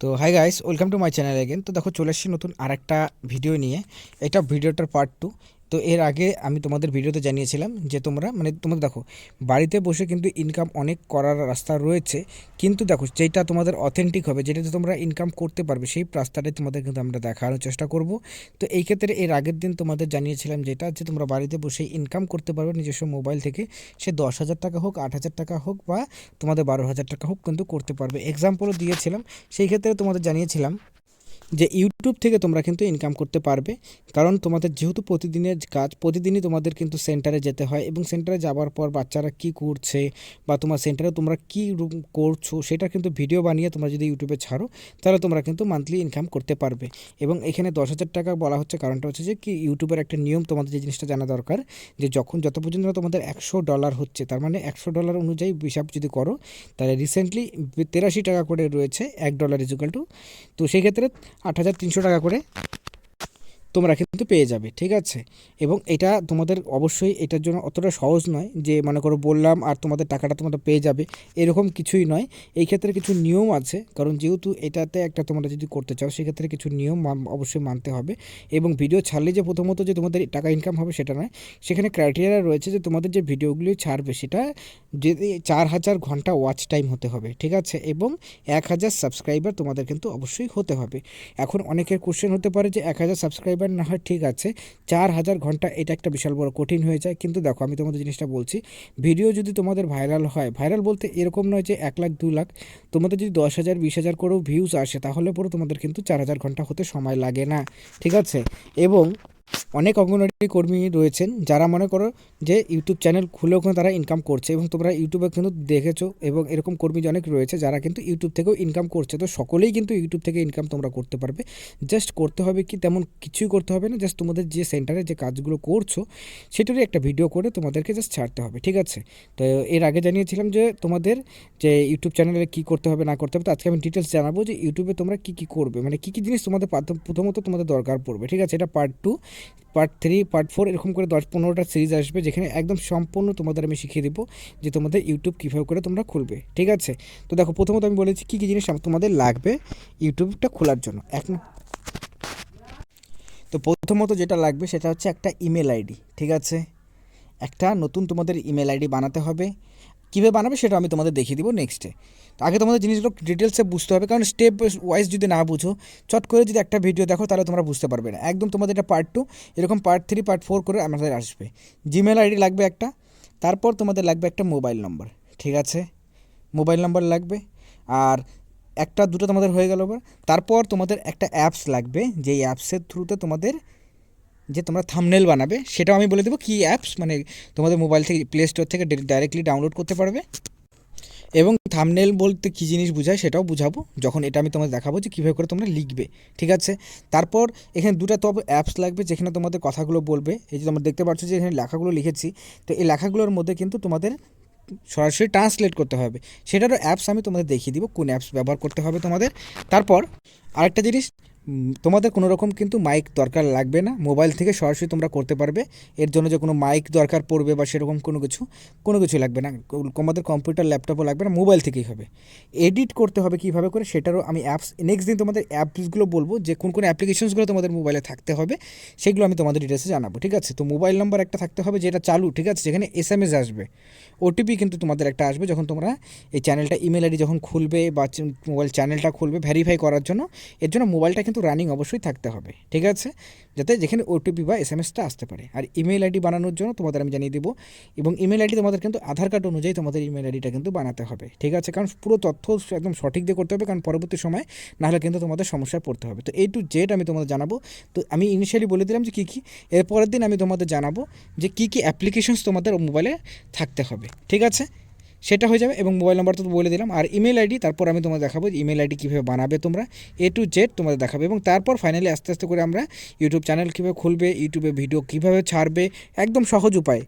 তো hi guys welcome to my channel again তো দেখো চলে এসেছি নতুন আরেকটা ভিডিও নিয়ে। এটা ভিডিওটার পার্ট টু তো এর আগে আমি তোমাদের ভিডিওতে জানিয়েছিলাম যে তোমরা মানে তোমরা দেখো, বাড়িতে বসে কিন্তু ইনকাম অনেক করার রাস্তা রয়েছে, কিন্তু দেখো যেটা তোমাদের অথেন্টিক হবে, যেটাতে তোমরা ইনকাম করতে পারবে, সেই রাস্তাটাই তোমাদের কিন্তু আমরা দেখানোর চেষ্টা করব। তো এই ক্ষেত্রে এর আগের দিন তোমাদের জানিয়েছিলাম যেটা, যে তোমরা বাড়িতে বসে ইনকাম করতে পারবে, নিজস্ব মোবাইল থেকে, সে দশ হাজার টাকা হোক, আট হাজার টাকা হোক বা তোমাদের বারো হাজার টাকা হোক কিন্তু করতে পারবে। এক্সাম্পলও দিয়েছিলাম, সেই ক্ষেত্রে তোমাদের জানিয়েছিলাম যে ইউটিউব থেকে তোমরা কিন্তু ইনকাম করতে পারবে। কারণ তোমাদের যেহেতু প্রতিদিনের কাজ, প্রতিদিনই তোমাদের কিন্তু সেন্টারে যেতে হয় এবং সেন্টারে যাওয়ার পর বাচ্চারা কি করছে বা তোমার সেন্টারে তোমরা কি করছ সেটা কিন্তু ভিডিও বানিয়ে তোমরা যদি ইউটিউবে ছাড়ো, তাহলে তোমরা কিন্তু মান্থলি ইনকাম করতে পারবে। এবং এখানে দশ হাজার টাকা বলা হচ্ছে কারণটা হচ্ছে যে কি ইউটিউবের একটা নিয়ম তোমাদের যে জিনিসটা জানা দরকার, যে যখন যত পর্যন্ত তোমাদের একশো ডলার হচ্ছে, তার মানে একশো ডলার অনুযায়ী হিসাব যদি করো, তাহলে রিসেন্টলি তেরাশি টাকা করে রয়েছে, এক ডলার ইজুকাল টু তো সেই ক্ষেত্রে আট হাজার তিনশো টাকা করে। তোমরা কিন্তু পেয়ে যাবে, ঠিক আছে? এবং এটা তোমাদের অবশ্যই এটার জন্য অতটা সহজ নয় যে, মনে করো বললাম আর তোমাদের টাকাটা তোমাদের পেয়ে যাবে, এরকম কিছুই নয়। এই ক্ষেত্রে কিছু নিয়ম আছে, কারণ যেহেতু এটাতে একটা তোমরা যদি করতে চাও, সেক্ষেত্রে কিছু নিয়ম অবশ্যই মানতে হবে। এবং ভিডিও ছাড়লে যে প্রথমত যে তোমাদের টাকা ইনকাম হবে সেটা নয়, সেখানে ক্রাইটেরিয়া রয়েছে যে তোমাদের যে ভিডিওগুলি ছাড়বে, সেটা যদি চার হাজার ঘণ্টা ওয়াচ টাইম হতে হবে, ঠিক আছে? এবং এক হাজার সাবস্ক্রাইবার তোমাদের কিন্তু অবশ্যই হতে হবে। এখন অনেকের কোশ্চেন হতে পারে যে, এক হাজার সাবস্ক্রাইবার না হয় ঠিক আছে। চার হাজার ঘণ্টা এটা একটা বিশাল বড় কঠিন হয়ে যায়। কিন্তু দেখো, আমি তোমাদের জিনিসটা বলছি ভিডিও যদি তোমাদের ভাইরাল হয় ভাইরাল বলতে এরকম নয় যে এক লাখ, দু লাখ, তোমাদের যদি দশ হাজার, বিশ হাজার করেও ভিউজ আসে, তাহলে পরে তোমাদের কিন্তু চার হাজার ঘণ্টা হতে সময় লাগে না, ঠিক আছে? এবং অনেক অঙ্গনওয়াড়ি কর্মী রয়েছেন যারা মনে করো যে ইউটিউব চ্যানেল খুলেও কিন্তু তারা ইনকাম করছে এবং তোমরা ইউটিউবে কিন্তু দেখেছ এবং এরকম কর্মী অনেক রয়েছে যারা কিন্তু ইউটিউব থেকেও ইনকাম করছে। তো সকলেই কিন্তু ইউটিউব থেকে ইনকাম তোমরা করতে পারবে। জাস্ট করতে হবে কি তেমন কিছুই করতে হবে না জাস্ট তোমাদের যে সেন্টারে যে কাজগুলো করছ সেটারই একটা ভিডিও করে তোমাদেরকে জাস্ট ছাড়তে হবে, ঠিক আছে? তো এর আগে জানিয়েছিলাম যে তোমাদের যে ইউটিউব চ্যানেলে কী করতে হবে না করতে হবে, তো আজকে আমি ডিটেলস জানাব যে ইউটিউবে তোমরা কী কী করবে মানে কী কী জিনিস তোমাদের প্রথমত তোমাদের দরকার পড়বে, ঠিক আছে? এটা part two part three part four এরকম করে দশ পনেরোটা সিরিজ আসবে যেখানে একদম সম্পূর্ণ তোমাদের আমি শিখিয়ে দেবো যে তোমাদের ইউটিউব কীভাবে করে তোমরা খুলবে, ঠিক আছে? তো দেখো, প্রথমত আমি বলেছি কী কী জিনিস তোমাদের লাগবে ইউটিউবটা খোলার জন্য। এক তো প্রথমত যেটা লাগবে সেটা হচ্ছে একটা ইমেল আইডি ঠিক আছে? একটা নতুন তোমাদের ইমেল আইডি বানাতে হবে। কীভাবে বানাবে সেটা আমি তোমাদের দেখিয়ে দিব নেক্সটে তো আগে তোমাদের জিনিসগুলো ডিটেলসে বুঝতে হবে, কারণ স্টেপ ওয়াইজ যদি না বুঝো, চট করে যদি একটা ভিডিও দেখো, তাহলে তোমরা বুঝতে পারবে না। একদম তোমাদের এটা পার্ট টু এরকম পার্ট থ্রি পার্ট ফোর করে আমাদের আসবে। জিমেল আইডি লাগবে একটা, তারপর তোমাদের লাগবে একটা মোবাইল নম্বর ঠিক আছে? মোবাইল নম্বর লাগবে, আর একটা, দুটো তোমাদের হয়ে গেল তারপর তোমাদের একটা অ্যাপস লাগবে, যেই অ্যাপসের থ্রুতে তোমাদের যে তোমরা থামনেল বানাবে, সেটাও আমি বলে দেবো। কী অ্যাপস মানে তোমাদের মোবাইল থেকে প্লে স্টোর থেকে ডাইরেক্টলি ডাউনলোড করতে পারবে। এবং থামনেল বলতে কী জিনিস বোঝায় সেটাও বুঝাবো। যখন এটা আমি তোমাদের দেখাবো যে কীভাবে করে তোমরা লিখবে। ঠিক আছে? তারপর এখানে দুটো তো অ্যাপস লাগবে যেখানে তোমাদের কথাগুলো বলবে। এই যে তোমরা দেখতে পাচ্ছ যে এখানে লেখাগুলো লিখেছি। তো এই লেখাগুলোর মধ্যে কিন্তু তোমাদের সরাসরি ট্রান্সলেট করতে হবে। সেটারও অ্যাপস আমি তোমাদের দেখিয়ে দিব, কোন অ্যাপস ব্যবহার করতে হবে তোমাদের। তারপর আরেকটা জিনিস তোমাদের কোনো রকম কিন্তু মাইক দরকার লাগবে না। মোবাইল থেকে সরাসরি তোমরা করতে পারবে। এর জন্য যে কোনো মাইক দরকার পড়বে বা সেরকম কোনো কিছু কোনো কিছু লাগবে না। তোমাদের কম্পিউটার ল্যাপটপও লাগবে না মোবাইল থেকেই হবে। এডিট করতে হবে কীভাবে করে সেটারও আমি অ্যাপস নেক্সট দিন তোমাদের অ্যাপসগুলো বলব যে কোন কোন অ্যাপ্লিকেশনসগুলো তোমাদের মোবাইলে থাকতে হবে, সেগুলো আমি তোমাদের ডিটেলসে জানাব, ঠিক আছে? তো মোবাইল নাম্বার একটা থাকতে হবে যেটা চালু, ঠিক আছে? যেখানে এস এম এস আসবে ওটিপি কিন্তু তোমাদের একটা আসবে যখন তোমরা এই চ্যানেলটা ইমেল আইডি যখন খুলবে বা মোবাইল চ্যানেলটা খুলবে ভেরিফাই করার জন্য। এর জন্য মোবাইলটা কিন্তু রানিং অবশ্যই থাকতে হবে, ঠিক আছে? যাতে যেখানে ওটিপি বা এস এম এসটা আসতে পারে। আর ইমেল আইডি বানানোর জন্য তোমাদের আমি জানিয়ে দেবো, এবং ইমেল আইডি তোমাদের কিন্তু আধার কার্ড অনুযায়ী তোমাদের ইমেল আইডিটা কিন্তু বানাতে হবে, ঠিক আছে? কারণ পুরো তথ্য একদম সঠিক দিয়ে করতে হবে, কারণ পরবর্তী সময় নাহলে কিন্তু তোমাদের সমস্যায় পড়তে হবে। তো এই টু জেড আমি তোমাদের জানাব। তো আমি ইনিশিয়ালি বলে দিলাম যে কী কী, এর পরের দিন আমি তোমাদের জানাব যে কী কী অ্যাপ্লিকেশনস তোমাদের মোবাইলে থাকতে হবে, ঠিক আছে? সেটা হয়ে যাবে এবং মোবাইল নাম্বার তো বলে দিলাম। আর ইমেল আইডি, তারপর আমি তোমাদের দেখাবো যে ইমেল আইডি কীভাবে বানাবে তোমরা। এ টু জেড তোমাদের দেখাবে এবং তারপর ফাইনালি আস্তে আস্তে করে আমরা ইউটিউব চ্যানেল কীভাবে খুলবে ইউটিউবে ভিডিও কীভাবে ছাড়বে, একদম সহজ উপায়।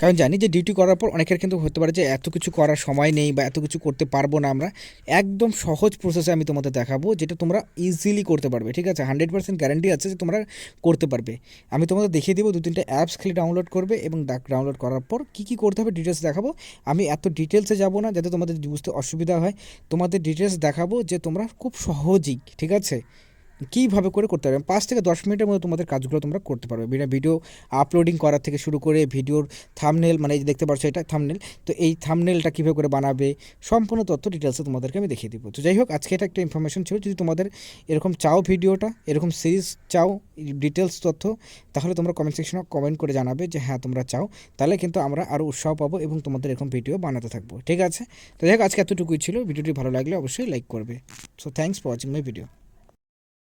কারণ জানি যে ডিউটি করার পর অনেকের কিন্তু হতে পারে যে এত কিছু করার সময় নেই বা এত কিছু করতে পারব না আমরা। একদম সহজ প্রসেসে আমি তোমাদের দেখাবো যেটা তোমরা ইজিলি করতে পারবে, ঠিক আছে? হান্ড্রেড পার্সেন্ট গ্যারান্টি আছে যে তোমরা করতে পারবে। আমি তোমাদের দেখিয়ে দেবো দু তিনটে অ্যাপস খালি ডাউনলোড করবে এবং ডাউনলোড করার পর কী কী করতে হবে ডিটেলস দেখাবো। আমি এত ডিটেলসে যাব না যাতে তোমাদের বুঝতে অসুবিধা হয়। তোমাদের ডিটেলস দেখাবো যে তোমরা খুব সহজেই, ঠিক আছে? কীভাবে করে করতে পারবে? পাঁচ থেকে দশ মিনিটের মধ্যে তোমাদের কাজগুলো তোমরা করতে পারবে। বিনা ভিডিও আপলোডিং করার থেকে শুরু করে ভিডিওর থামনেল মানে এই যে দেখতে পাচ্ছ এটা থামনেল তো এই থামনেলটা কীভাবে করে বানাবে, সম্পূর্ণ তথ্য ডিটেলসে তোমাদেরকে আমি দেখিয়ে দিব। তো যাই হোক, আজকে এটা একটা ইনফরমেশন ছিল, যদি তোমাদের এরকম চাও ভিডিওটা এরকম সিরিজ চাও ডিটেলস তথ্য, তাহলে তোমরা কমেন্ট সেকশনে কমেন্ট করে জানাবে যে হ্যাঁ তোমরা চাও। তাহলে কিন্তু আমরা আরও উৎসাহ পাবো এবং তোমাদের এরকম ভিডিও বানাতে থাকব। ঠিক আছে? তো যাই হোক, আজকে এতটুকুই ছিল। ভিডিওটি ভালো লাগলে অবশ্যই লাইক করবে। So thanks for watching my video